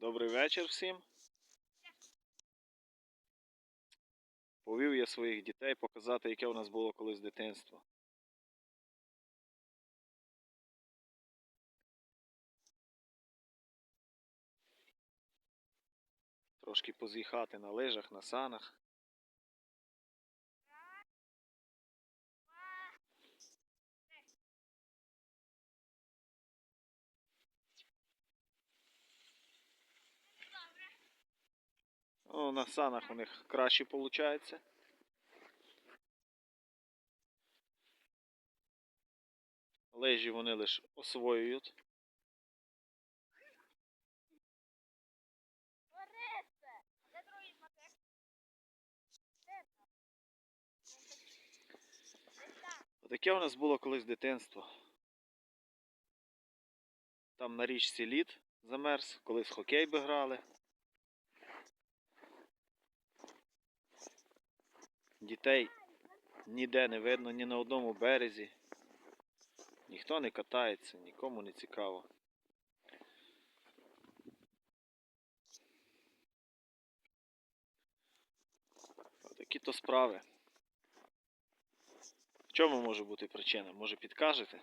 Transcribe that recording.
Добрий вечір всім. Повів я своїх дітей показати, яке у нас було колись дитинство. Трошки поз'їхати на лижах, на санах. О, на санах у них краще виходить. Лежі вони лише освоюють. Таке у нас було колись дитинство. Там на річці лід замерз, колись хокей би грали. Дітей ніде не видно, ні на одному березі. Ніхто не катається, нікому не цікаво. Такі то справи. В чому може бути причина? Може підкажете?